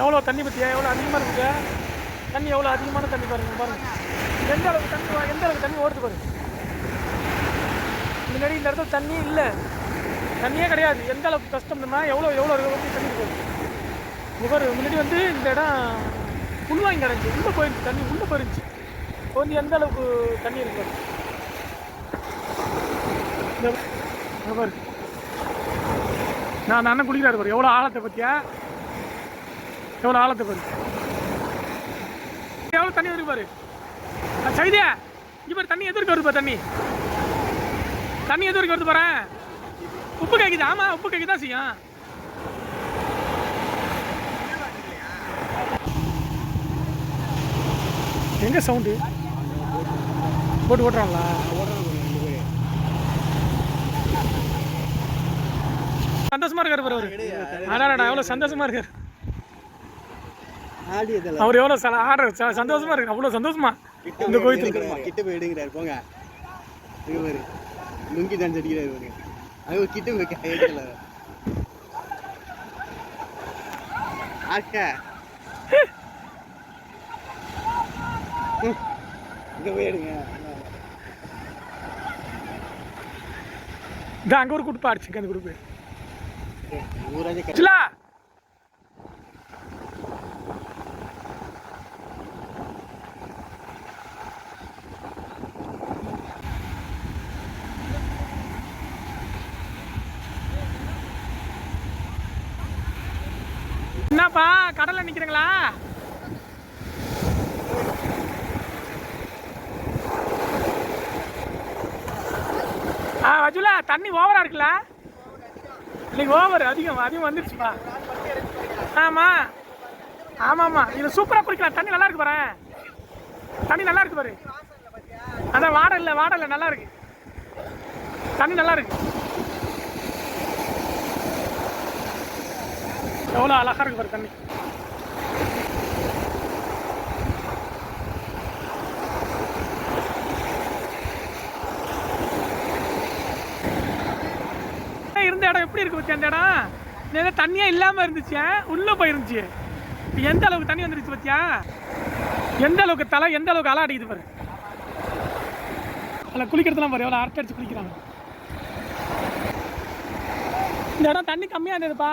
எவ்வளோ தண்ணி பற்றியா எவ்வளோ அதிகமாக இருக்குது தண்ணி எவ்வளோ அதிகமான தண்ணி பாருங்க பாருங்கள் எந்த அளவுக்கு தண்ணி எந்த அளவுக்கு தண்ணி ஓடுது பாருங்க. முன்னாடி இந்த இடத்துல தண்ணி இல்லை. தண்ணியே கிடையாது. எந்த அளவுக்கு கஷ்டம்னா எவ்வளோ எவ்வளோ அளவுக்கு தண்ணி போகுது முகர் முன்னாடி வந்து இந்த இடம் உள்வாங்கி கிடஞ்சி உள்ளே போயிருந்துச்சு தண்ணி உள்ளே போயிருந்துச்சு. இப்போ வந்து எந்த அளவுக்கு தண்ணி இருக்கு இந்த பாரு. நான் அண்ணன் குளிக்கிறாரு பாரு. எவ்வளோ ஆழத்தை பற்றியா எவ்வளோ ஆழத்தை பாரு. எவ்வளோ தண்ணி வருது பாரு. சைதியா இங்க பாரு தண்ணி எது வரைக்கும் வருது பாரு தண்ணி? தண்ணி எது வரைக்கும் வருது பாரு? உப்பு கேக்குது ஆமா உப்பு கேக்கு தான் செய்யும். எங்கே சவுண்டு? போட்டு ஓட்டுறாங்களா? சந்தோஷமா இருக்காரு பாரு அவரு. அடாடா எவ்வளோ சந்தோஷமா இருக்காரு. அவர் எவ்வளோ ச- ஆடுற சந்தோஷமா இருக்கு அவ்வளோ சந்தோஷமா இந்த கோயில் கிட்ட போய் எடுங்கிறாரு போங்க. லுங்கி டான்ஸ் அடிக்கிறாரு பாருங்க. அது ஒரு கிட்ட போய் எடுக்கல. ஆக்க இங்க போய் எடுங்க. இந்த அங்கே ஒரு குடுப்பா அடிச்சுங்க அந்த குடுப்பு. ஊராஜே கட்டி சிலா என்னப்பா கடலில் நிக்கிறீங்களா? ஆ வஜுலா தண்ணி ஓவரா இருக்குல்ல? இன்னைக்கு ஓவர் அதிகம் அதிகம் வந்துருச்சுப்பா. ஆமாம் ஆமாம்மா. இதில் சூப்பராக குடிக்கலாம். தண்ணி நல்லா இருக்கு பாரு. தண்ணி நல்லா இருக்கு பாரு. அதான் வாடை இல்லை வாடை இல்லை நல்லா இருக்கு. தண்ணி நல்லா இருக்கு. எவ்வளோ அழகாக இருக்கு பாரு தண்ணி. இருந்த இடம் எப்படி இருக்கு பத்தி அந்த இடம்? நேரா தண்ணியே இல்லாமல் இருந்துச்சு உள்ள போயிருந்துச்சு. இப்போ எந்த அளவுக்கு தண்ணி வந்துருச்சு பத்தியா? எந்த அளவுக்கு தலை எந்த அளவுக்கு அலை அடிக்குது பாரு. அதில் குளிக்கிறதுலாம் பாரு எவ்வளோ அரட்டை அடிச்சு குளிக்கிறாங்க. இந்த இடம் தண்ணி கம்மியாக இருந்ததுப்பா.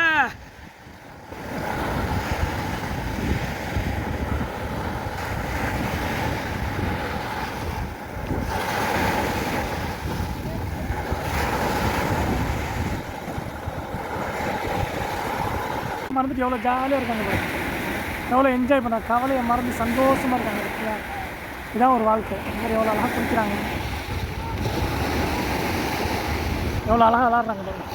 மறந்துட்டு எவ்வளோ ஜாலியாக இருக்காங்க பாரு. எவ்வளோ என்ஜாய் பண்ண கவலையை மறந்து சந்தோஷமாக இருக்காங்க இல்லையா இதான் ஒரு வாழ்க்கை. இந்த மாதிரி எவ்வளோ அழகாக குளிக்கிறாங்க. எவ்வளோ அழகாக விளாட்றாங்க பாருங்க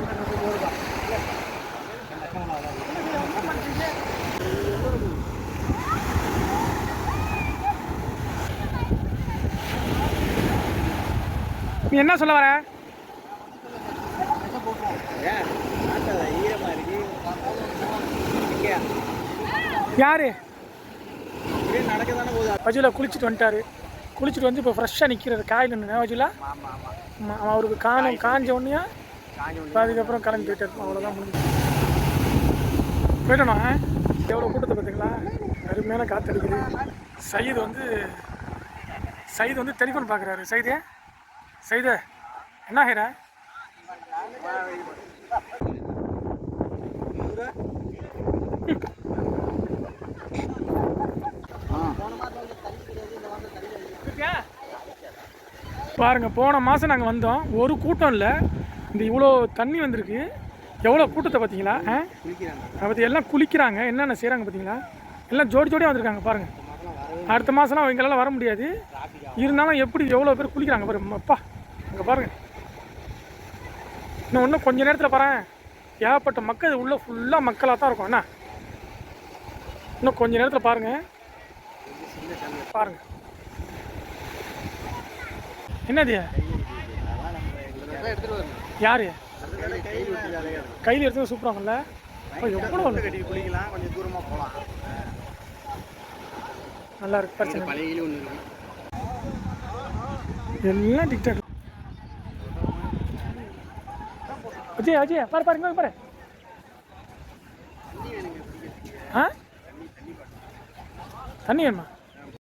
நீ என்ன சொல்ல வர? யாரு? நடக்க தானே வஜுலா குளிச்சுட்டு வந்துட்டாரு. குளிச்சுட்டு வந்து இப்போ ஃப்ரெஷ்ஷாக நிற்கிறது காயில் நின்று வஜுலா ஆமா அவன் அவருக்கு காணும் காஞ்ச உடனே அதுக்கப்புறம் கிளம்பி போயிட்டு இருப்போம் அவ்வளோதான் முடிஞ்சு எவ்வளோ கூட்டத்தை பார்த்தீங்களா? அருமையான காத்தடிக்குது. சயீது வந்து சயீது வந்து டெலிஃபோன் பார்க்குறாரு. சைதே சைதே என்ன ஹேரா பாருங்க போன மாதம் நாங்கள் வந்தோம். ஒரு கூட்டம் இல்லை. இந்த இவ்வளோ தண்ணி வந்திருக்கு. எவ்வளோ கூட்டத்தை பார்த்தீங்களா ஆ? பற்றி எல்லாம் குளிக்கிறாங்க. என்னென்ன செய்கிறாங்க பார்த்தீங்களா எல்லாம் ஜோடி ஜோடியாக வந்திருக்காங்க பாருங்கள் அடுத்த மாதம்லாம் எங்களால் வர முடியாது. இருந்தாலும் எப்படி எவ்வளோ பேர் குளிக்கிறாங்க பாரு அப்பா அங்கே பாருங்க. இன்னும் இன்னும் கொஞ்ச நேரத்தில் பாரு ஏகப்பட்ட மக்கள் உள்ள ஃபுல்லாக மக்களாக தான் இருக்கும். என்ன இன்னும் கொஞ்ச நேரத்தில் பாருங்க. பாருங்க. என்னது? எடுத்துட்டு வரணும் யாரு? கையில் எடுத்து சூப்பராங்கல்ல எவ்வளோ குளிக்கலாம் கொஞ்சம் தூரமாக போகலாம். நல்லா இருக்கு பிரச்சனை இல்லை. பழைய கீழே ஒன்று இருக்கு எல்லாம் டிக்டாக் அஜய் அஜய் பாரு பாருங்க பாரு. ஆ? தண்ணி வேணுமா?